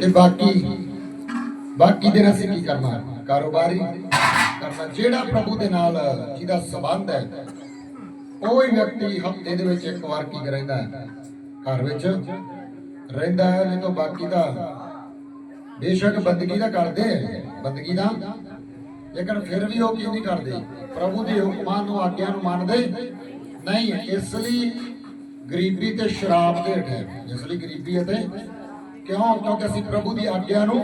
ਤੇ ਬਾਕੀ ਬਾਕੀ ਦਿਨ ਅਸੀਂ ਕੀ ਕਰਨਾ? ਕਾਰੋਬਾਰੀ ਕਰਨਾ। ਜਿਹੜਾ ਪ੍ਰਭੂ ਦੇ ਨਾਲ ਜਿਹਦਾ ਸੰਬੰਧ ਹੈ ਉਹ ਹੀ ਵਿਅਕਤੀ ਹਫ਼ਤੇ ਦੇ ਵਿੱਚ ਇੱਕ ਵਾਰ ਕੀ ਰਹਿੰਦਾ ਹੈ? ਘਰ ਵਿੱਚ ਰਹਿੰਦਾ ਹੈ, ਨਹੀਂ ਤਾਂ ਬਾਕੀ ਦਾ ਬੇਸ਼ੱਕ ਬੰਦਗੀ ਦਾ ਕਰਦੇ ਬੰਦਗੀ ਦਾ। ਲੇਕਿਨ ਫਿਰ ਵੀ ਉਹ ਕੀ ਨਹੀਂ ਕਰਦੇ? ਪ੍ਰਭੂ ਦੇ ਹੁਕਮਾਂ ਨੂੰ, ਆਗਿਆ ਨੂੰ ਮੰਨਦੇ? ਨਹੀਂ, ਇਸ ਲਈ ਗਰੀਬੀ ਤੇ ਸ਼ਰਾਬ ਦੇ ਹੇਠ ਹੈ ਇਸ ਲਈ ਗਰੀਬੀ ਅਤੇ ਕਿਉਂ? ਕਿਉਂਕਿ ਅਸੀਂ ਪ੍ਰਭੂ ਦੀ ਆਗਿਆ ਨੂੰ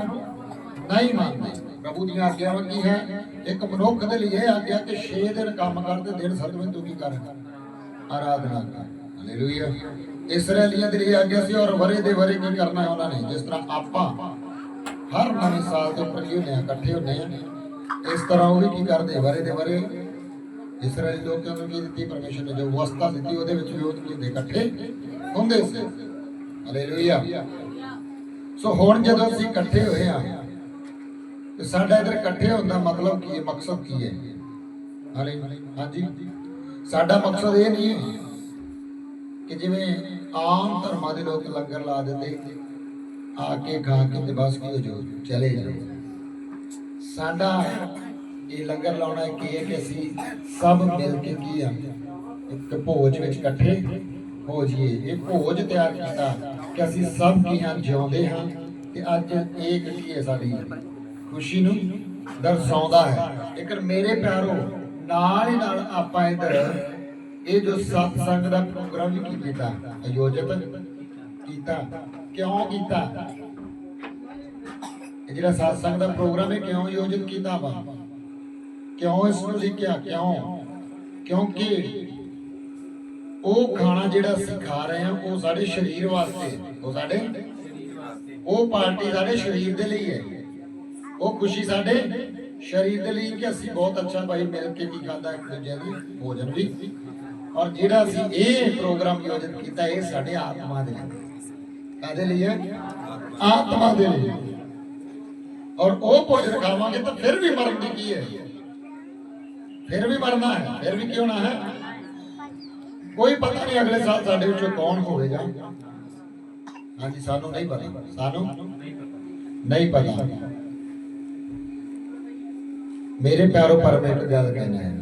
ਨਹੀਂ ਮੰਨਦੇ। ਪ੍ਰਭੂ ਦੀਆਂ ਆਗਿਆਵਾਂ ਕੀ ਹੈ? ਇੱਕ ਮਨੁੱਖ ਦੇ ਲਈ ਇਹ ਆਗਿਆ ਕਿ 6 ਦਿਨ ਕੰਮ ਕਰ ਦਿਨ ਸਤਵੇਂ ਤੂੰ ਕੀ ਕਰ? ਆਰਾਧਨਾ ਕਰ। ਹਾਲੇਲੂਇਆ ਇਸਰਾਏਲੀਆਂ ਦੇ ਲਈ ਆਗਿਆ ਸੀ ਔਰ ਵਰੇ ਦੇ ਵਰੇ ਕੀ ਕਰਨਾ ਹੈ ਉਹਨਾਂ ਨੇ? ਜਿਸ ਤਰ੍ਹਾਂ ਆਪਾਂ ਹਰ ਨਵੇਂ ਸਾਲ ਦੇ ਉੱਪਰ ਕੀ ਹੁੰਦੇ ਇਕੱਠੇ ਹੁੰਦੇ ਆ ਇਸ ਤਰ੍ਹਾਂ ਉਹ ਵੀ ਕੀ ਕਰਦੇ? ਵਰੇ ਦੇ ਵਰੇ। ਇਸਰਾਏਲੀ ਲੋਕਾਂ ਨੂੰ ਕੀ ਦਿੱਤੀ? ਪਰਮੇਸ਼ਰ ਨੇ ਜੋ ਵਸਤਾ ਦਿੱਤੀ, ਉਹਦੇ ਵਿੱਚ ਵੀ ਉਹ ਇਕੱਠੇ ਹੁੰਦੇ ਸੀ। ਹਾਲੇਲੂਇਆ ਸੋ ਹੁਣ ਜਦੋਂ ਅਸੀਂ ਇਕੱਠੇ ਹੋਏ ਆ ਤੇ ਸਾਡਾ ਇਧਰ ਇਕੱਠੇ ਹੋਣ ਦਾ ਮਤਲਬ ਕੀ ਹੈ, ਮਕਸਦ ਕੀ ਹੈ? ਹਾਲੇ ਹਾਂਜੀ। ਸਾਡਾ ਮਕਸਦ ਇਹ ਨਹੀਂ ਹੈ ਕਿ ਜਿਵੇਂ ਆਮ ਧਰਮਾਂ ਦੇ ਲੋਕ ਲੰਗਰ ਲਾ ਦਿੰਦੇ, ਆ ਕੇ ਖਾ ਕੇ ਤੇ ਬਸ ਕੀ ਹੋ ਜਾਓ ਚਲੇ ਜਾਓ ਸਾਡਾ ਇਹ ਲੰਗਰ ਲਾਉਣਾ ਕੀ ਹੈ ਕਿ ਅਸੀਂ ਸਭ ਮਿਲ ਕੇ ਕੀ ਆ, ਇੱਕ ਭੋਜ ਵਿੱਚ ਇਕੱਠੇ ਹੋ ਜਾਈਏ। ਇਹ ਭੋਜ ਤਿਆਰ ਕੀਤਾ ਕਿ ਅਸੀਂ ਸਭ ਕੀ ਹਾਂ, ਜਿਉਂਦੇ ਹਾਂ। ਤੇ ਅੱਜ ਇਹ ਕੀ ਹੈ ਸਾਡੀ। ਖੁਸ਼ੀ ਨੂੰ ਦਰਸਾਉਂਦਾ ਹੈ। ਲੇਕਿਨ ਮੇਰੇ ਪਿਆਰੋ, ਨਾਲ ਹੀ ਨਾਲ ਆਪਾਂ ਇਧਰ ਇਹ ਜੋ ਸਤਸੰਗ ਦਾ ਪ੍ਰੋਗਰਾਮ ਵੀ ਕੀਤਾ, ਆਯੋਜਿਤ ਕੀਤਾ, ਕਿਉਂ ਕੀਤਾ? ਇਹ ਜਿਹੜਾ ਸਤਸੰਗ ਦਾ ਪ੍ਰੋਗਰਾਮ ਹੈ, ਕਿਉਂ ਆਯੋਜਿਤ ਕੀਤਾ ਵਾ? ਕਿਉਂ ਇਸ ਨੂੰ ਲਿਖਿਆ, ਕਿਉਂ? ਕਿਉਂਕਿ ਉਹ ਖਾਣਾ ਜਿਹੜਾ ਅਸੀਂ ਖਾ ਰਹੇ ਹਾਂ, ਉਹ ਸਾਡੇ ਸਰੀਰ ਵਾਸਤੇ, ਉਹ ਸਾਡੇ ਉਹ ਪਾਰਟੀ ਸਾਡੇ ਸਰੀਰ ਦੇ ਲਈ ਹੈ। ਉਹ ਖੁਸ਼ੀ ਸਾਡੇ ਸਰੀਰ ਦੇ ਲਈ ਕਿ ਅਸੀਂ ਬਹੁਤ ਅੱਛਾ ਭਾਈ ਮਿਲ ਕੇ ਕੀ ਖਾਂਦਾ ਇੱਕ ਦੂਜੇ ਦੀ ਭੋਜਨ ਵੀ। ਔਰ ਜਿਹੜਾ ਅਸੀਂ ਇਹ ਪ੍ਰੋਗਰਾਮ ਆਯੋਜਿਤ ਕੀਤਾ, ਇਹ ਸਾਡੇ ਆਤਮਾ ਦੇ ਲਈ। ਕਾਦੇ ਲਈ ਹੈ? ਆਤਮਾ ਦੇ ਲਈ। ਔਰ ਉਹ ਭੋਜਨ ਖਾਵਾਂਗੇ ਤਾਂ ਫਿਰ ਵੀ ਮਰਨ ਦੀ ਕੀ ਹੈ? ਫਿਰ ਵੀ ਮਰਨਾ ਹੈ, ਫਿਰ ਵੀ ਕੀ ਹੋਣਾ ਹੈ? ਕੋਈ ਪਤਾ ਨਹੀਂ ਅਗਲੇ ਸਾਲ ਸਾਡੇ ਵਿੱਚੋਂ ਕੌਣ ਹੋਵੇਗਾ। ਹਾਂਜੀ ਸਾਨੂੰ ਨਹੀਂ ਪਤਾ। ਸਾਨੂੰ ਨਹੀਂ ਪਤਾ। ਮੇਰੇ ਪਿਆਰੋ ਪਰ ਮੈਂ ਇੱਕ ਗੱਲ ਕਹਿਣਾ ਹੈ।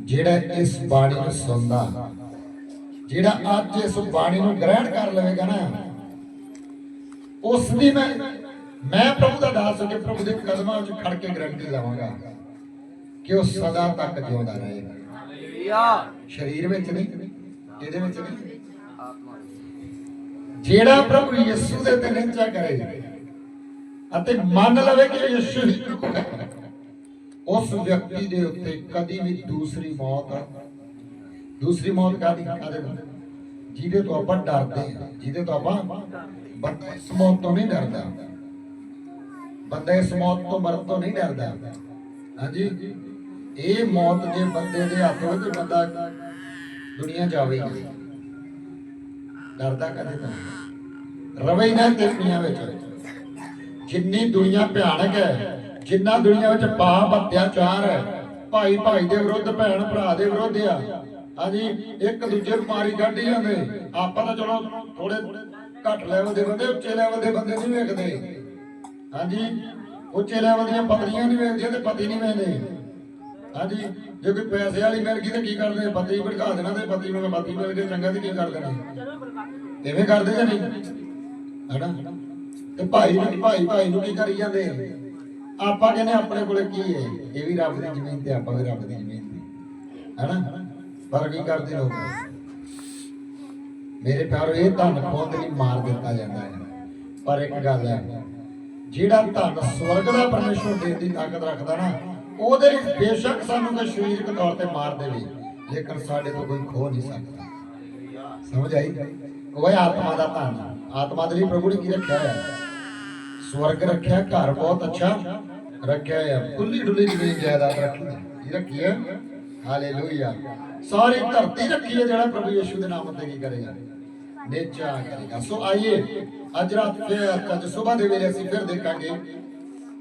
ਜਿਹੜਾ ਇਸ ਬਾਣੀ ਨੂੰ ਸੁਣਦਾ ਜਿਹੜਾ ਅੱਜ ਇਸ ਬਾਣੀ ਨੂੰ ਗ੍ਰਹਿਣ ਕਰ ਲਵੇਗਾ ਨਾ ਉਸ ਦੀ ਮੈਂ ਮੈਂ ਪ੍ਰਭੂ ਦਾ ਦਾਸ ਹੋ ਕੇ ਪ੍ਰਭੂ ਦੇ ਕਦਮਾਂ ਵਿੱਚ ਖੜ ਕੇ ਗਰੰਟੀ ਲਵਾਂਗਾ ਕਿ ਉਹ ਸਦਾ ਤੱਕ ਜਿਉਂਦਾ ਰਹੇਗਾ। ਹਾਲੇਲੂਇਆ ਸਰੀਰ ਵਿੱਚ ਨਹੀਂ ਇਹਦੇ ਵਿੱਚ ਨਹੀਂ। ਜਿਹੜਾ ਪ੍ਰਭੂ ਯਿਸੂ ਦੇ ਤੇ ਨਿੰਚਾ ਕਰੇ ਅਤੇ ਮੰਨ ਲਵੇ ਕਿ ਯਿਸੂ ਹੀ ਪ੍ਰਭੂ ਹੈ, ਉਸ ਵਿਅਕਤੀ ਦੇ ਉੱਤੇ ਕਦੀ ਵੀ ਦੂਸਰੀ ਮੌਤ ਦੂਸਰੀ ਮੌਤ ਕਾਦੀ ਕਾਦੇ ਜਿਹਦੇ ਤੋਂ ਆਪਾਂ ਡਰਦੇ ਹਾਂ ਜਿਹਦੇ ਤੋਂ ਆਪਾਂ ਬੰਦਾ ਇਸ ਮੌਤ ਤੋਂ ਨਹੀਂ ਡਰਦਾ। ਬੰਦਾ ਇਸ ਮੌਤ ਤੋਂ ਮਰਨ ਤੋਂ ਨਹੀਂ ਡਰਦਾ। ਹਾਂਜੀ? ਇਹ ਮੌਤ ਜੇ ਬੰਦੇ ਦੇ ਹੱਥ ਹੋਵੇ ਬੰਦਾ ਦੁਨੀਆ ਜਾਵੇ ਡਰਦਾ ਕਦੇ ਨਹੀਂ। ਰਵੇ ਹੀ ਨਾ ਦੁਨੀਆ ਵਿੱਚ। ਜਿੰਨੀ ਦੁਨੀਆ ਭਿਆਨਕ ਹੈ, ਜਿੰਨਾ ਦੁਨੀਆ ਵਿੱਚ ਪਾਪ, ਅਤਿਆਚਾਰ ਹੈ, ਭਾਈ ਭਾਈ ਦੇ ਵਿਰੁੱਧ, ਭੈਣ ਭਰਾ ਦੇ ਵਿਰੁੱਧ ਆ। ਹਾਂਜੀ, ਇੱਕ ਦੂਜੇ ਨੂੰ ਮਾਰੀ ਕੱਢੀ ਜਾਂਦੇ। ਆਪਾਂ ਤਾਂ ਚਲੋ ਥੋੜੇ ਘੱਟ ਲੈਵਲ ਦੇ ਬੰਦੇ, ਉੱਚੇ ਲੈਵਲ ਦੇ ਬੰਦੇ ਨਹੀਂ ਵੇਖਦੇ। ਹਾਂਜੀ, ਉੱਚੇ ਲੈਵਲ ਦੀਆਂ ਪਤਨੀਆਂ ਨਹੀਂ ਵੇਖਦੀਆਂ ਤੇ ਪਤੀ ਨਹੀਂ ਵੇਖਦੇ। ਹਾਂਜੀ, ਜੇ ਕੋਈ ਪੈਸੇ ਵਾਲੀ ਮਿਲ ਗਈ ਤਾਂ ਕੀ ਕਰਦੇ? ਪਤੀ ਭੜਕਾ ਦੇਣਾ ਤੇ ਪਤੀ ਨੂੰ ਪਤੀ ਮਿਲ ਕੇ ਚੰਗਾ ਤੇ ਕੀ ਕਰ ਦੇਣਾ? ਐਵੇਂ ਕਰਦੇ ਜਾਂ ਨਹੀਂ? ਹਨਾ? ਤੇ ਭਾਈ ਨੂੰ ਭਾਈ ਭਾਈ ਨੂੰ ਕੀ ਕਰੀ ਜਾਂਦੇ? ਆਪਾਂ ਕਹਿੰਦੇ ਆਪਣੇ ਕੋਲੇ ਕੀ ਹੈ? ਇਹ ਵੀ ਰੱਬ ਦੀ ਜ਼ਮੀਨ ਤੇ, ਆਪਾਂ ਵੀ ਰੱਬ ਦੀ ਜ਼ਮੀਨ ਤੇ। ਹਨਾ? ਪਰ ਕੀ ਕਰਦੇ ਲੋਕ? ਮੇਰੇ ਪਿਆਰੋ, ਇਹ ਧਨ ਖੋਦ ਲਈ ਮਾਰ ਦਿੱਤਾ ਜਾਂਦਾ ਹੈ। ਪਰ ਇੱਕ ਗੱਲ ਹੈ, ਜਿਹੜਾ ਧਨ ਸਵਰਗ ਦਾ ਪਰਮੇਸ਼ਵਰ ਦੇਣ ਦੀ ਤਾਕਤ ਰੱਖਦਾ ਨਾ ਉਹਦੇ ਲਈ ਬੇਸ਼ੱਕ ਸਾਨੂੰ ਕੋਈ ਸਰੀਰਕ ਤੌਰ ਤੇ ਮਾਰ ਦੇਵੇ, ਲੇਕਿਨ ਸਾਡੇ ਤੋਂ ਕੋਈ ਖੋ ਨਹੀਂ ਸਕਦਾ। ਸਮਝ ਆਈ? ਉਹ ਆਤਮਾ ਦਾ ਧਨ। ਆਤਮਾ ਦੇ ਲਈ ਪ੍ਰਭੂ ਨੇ ਕੀ ਰੱਖਿਆ ਹੈ ਸਵਰਗ ਰੱਖਿਆ, ਘਰ ਬਹੁਤ ਅੱਛਾ ਰੱਖਿਆ ਹੈ ਖੁੱਲੀ ਡੁੱਲੀ ਜ਼ਮੀਨ ਜਾਇਦਾਦ ਰੱਖੀ ਹੈ। ਰੱਖੀ ਹੈ? ਹਾਲੇਲੂਇਆ ਸਾਰੀ ਧਰਤੀ ਰੱਖੀ ਹੈ ਜਿਹੜਾ ਪ੍ਰਭੂ ਯਿਸੂ ਦੇ ਨਾਮ ਤੇ ਕੀ ਕਰੇਗਾ? ਨੇਚਾ ਕਰੇਗਾ। ਸੋ ਆਈਏ, ਅੱਜ ਰਾਤ ਫਿਰ, ਅੱਜ ਸਵੇਰ ਦੇ ਵੇਲੇ ਅਸੀਂ ਫਿਰ ਦੇਖਾਂਗੇ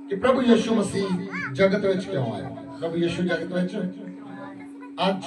ਕਿ ਪ੍ਰਭੂ ਯਿਸੂ ਮਸੀਹ ਜਗਤ ਵਿੱਚ ਕਿਉਂ ਆਇਆ? ਪ੍ਰਭੂ ਯਿਸੂ ਜਗਤ ਵਿੱਚ? ਅੱਜ